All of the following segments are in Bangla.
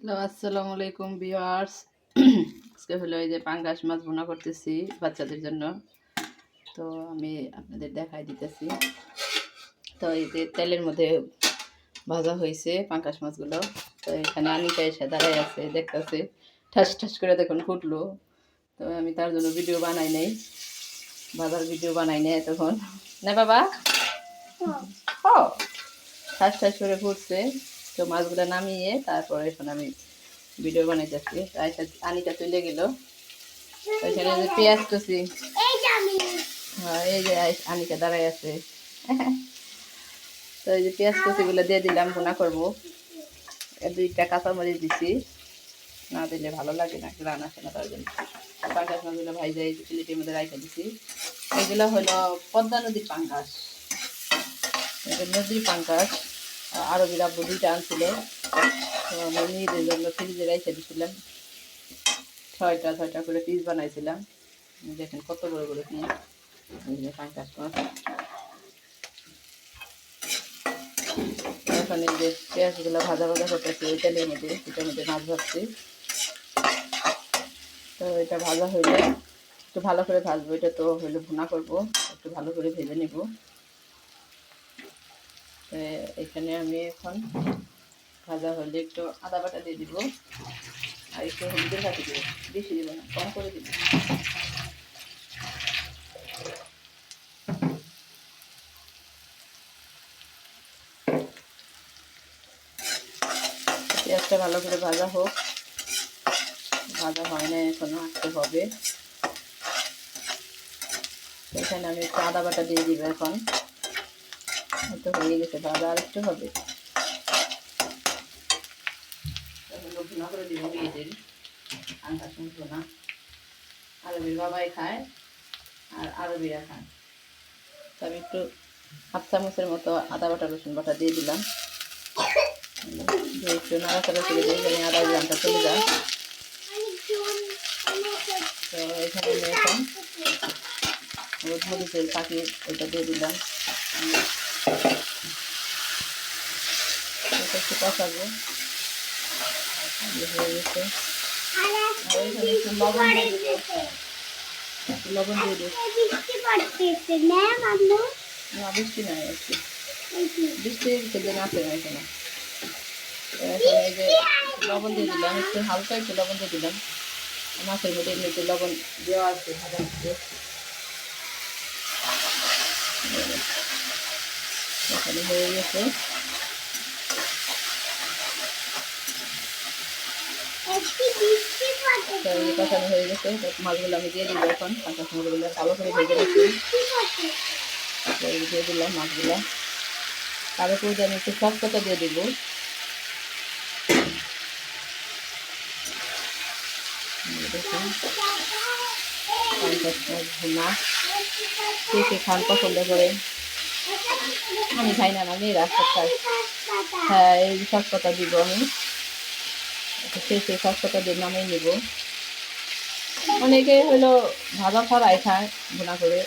হ্যালো আসসালামু আলাইকুম বিয়ার্স আজকে হলো এই যে পাঙ্গাস মাছ বোনা করতেছি বাচ্চাদের জন্য। তো আমি আপনাদের দেখাই দিতেছি। তো এই যে তেলের মধ্যে ভাজা হয়েছে পাঙ্গাস মাছগুলো। তো এখানে আনিকা এসে দাঁড়াই আছে দেখতেছে ঠাস ঠাস করে দেখুন ফুটলো। তো আমি তার জন্য ভিডিও বানাই নাই ভাজার ভিডিও বানাই নাই তখন না বাবা? ও ঠাস ঠাস করে ফুটছে। তো মাছগুলো নামিয়ে তারপরে এখন আমি ভিডিও বানাইতেছি। আইসা আনিটা তুলে গেল। ওইখানে যে পেঁয়াজ কুচি। হ্যাঁ এই যে আনিকা দাঁড়াই আছে। তো এই যে পেঁয়াজ কুচিগুলো দিয়ে দিলাম, ভুনা করব। দুইটা কাঁচামরিচ দিছি। না দিলে ভালো লাগে না রান আসে না তার জন্য। পাঙ্গাস মাছগুলো ভাইজা এই প্লেটের মধ্যে রাইখে দিছি। এগুলো হলো পদ্মা নদীর পাঙ্গাস। নদীর পাঙ্গাস। আরবির আব্বু, দুইটা আনছিল। আমি নিজেদের জন্য ফ্রিজে রেখে দিয়েছিলাম ছয়টা ছয়টা করে পিস বানাইছিলাম। দেখেন কত বড় বড় পিস এখন এই যে পেঁয়াজগুলো ভাজা ভাজা করতেছি ওই তেলের মধ্যে এটার মধ্যে মাছ ভাজছি। তো এটা ভাজা হইলে একটু ভালো করে ভাজবো, এটা তো হইলে ভুনা করব, একটু ভালো করে ভেজে নেব। এখানে আমি এখন ভাজা হলে একটু আদা বাটা দিয়ে দিব আর একটু হলুদের কাটি দিব, বেশি দিব না, কম করে দিব। পেঁয়াজটা ভালো করে ভাজা হোক। ভাজা হয় না, এখনও আসতে হবে। এখানে আমি একটু আদা বাটা দিয়ে দিব এখন। তো হয়ে গেছে ভাজা আর একটু হবে করে বাবাই খায় আর আরবিরা খায়। একটু হাফ চামচের মতো আদা বাটা, রসুন বাটা দিয়ে দিলাম। একটু দিয়ে চলে তো পাখি ওইটা দিয়ে দিলাম। এটা একটু কষাবো হয়ে গেছে আর এখানে একটু লবণ দিয়ে দিব একটু লবণ দিয়ে দিব না বৃষ্টি নাই একটু বৃষ্টি সেদিন আছে না এখানে এখন এই যে লবণ দিয়ে দিলাম একটু হালকা একটু লবণ দিয়ে দিলাম মাছের মধ্যে এমনি একটু লবণ দেওয়া আছে ভাজা এখানে হয়ে গেছে। তো এই কষানো হয়ে গেছে। তো মাছগুলো আমি দিয়ে দিব এখন। কাঁচা মাছগুলো ভালো করে ভেজে রাখছি তো এই দিয়ে দিলাম মাছগুলো। তার উপরে আমি একটু সস্তাটা দিয়ে দিব। কে কে খান পছন্দ করে? আমি খাই না আমি রাস্তা খাই হ্যাঁ এই সস্তাটা দিব আমি। শেষে সস্তাটা দিয়ে নামিয়ে নেব। অনেকে হলো ভাজা ফরাই খায় ভুনা করে।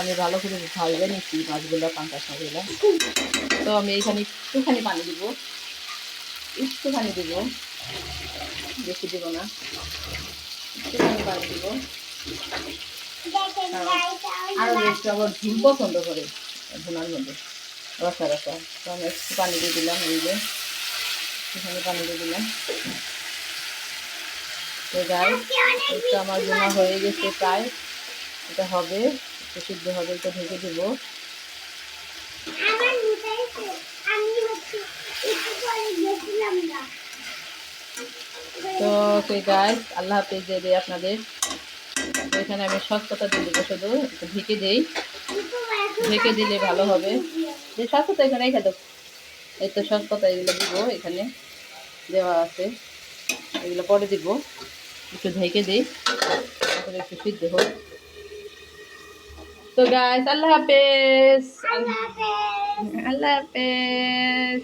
আমি ভালো করে ভাজবে নিচ্ছি মাছগুলো পাঙ্কাশ মাছগুলো তো আমি এখানে একটুখানি পানি দিব। একটুখানি দিব। বেশি দিব না। একটুখানি পানি দিব। আরও একটু আবার ঝুল পছন্দ করে। ভুনার মধ্যে। রসা রসা। তো আমি একটু পানি দিয়ে দিলাম এই যে। একটুখানি পানি দিয়ে দিলাম। তো যাই একটু আমার ভুনা হয়ে গেছে প্রায়। এটা হবে একটু সিদ্ধ হবে এটা ঢেকে দেবো। তো ওকে গাইস আল্লাহ হাফিজ দিয়ে আপনাদের। তো এখানে আমি সস্তাটা দিয়ে দেবো শুধু একটু ঢেকে দেই। ঢেকে দিলে ভালো হবে। যে সস্তা এখানে রেখে দেবো এই তো সস্তাটা এগুলো দিবো এখানে দেওয়া আছে। এগুলো পরে দিব। একটু ঢেকে দিই তারপরে একটু সিদ্ধ হোক। তো গাইস আল্লাহ হাফেজ। আল্লাহ হাফেজ।